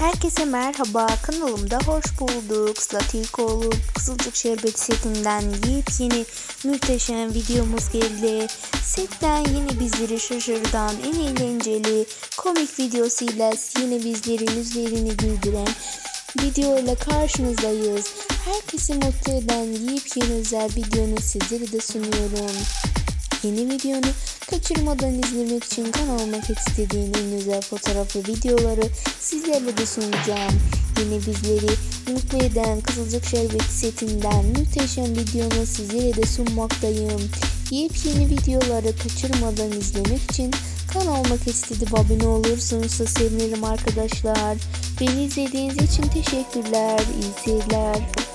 Herkese merhaba, kanalımda hoş bulduk. Sıla Tilkoğlu Kızılcık Şerbeti setinden yepyeni muhteşem videomuz geldi. Setten yine bizleri şaşırtan en eğlenceli komik videosuyla yine bizlerin üzerine güldüren videoyla karşınızdayız. Herkesi mutlu eden yepyeni özel videonu sizlere de sunuyorum. Yeni videonu kaçırmadan izlemek için kanalıma istediğin en güzel fotoğraf ve videoları sizlerle de sunacağım. Yine bizleri mutlu eden Kızılcık Şerbeti setinden muhteşem videonu sizlere de sunmaktayım. Yepyeni videoları kaçırmadan izlemek için kanalıma istedi abone olursunuz da sevinirim arkadaşlar. Beni izlediğiniz için teşekkürler. İyi seyirler.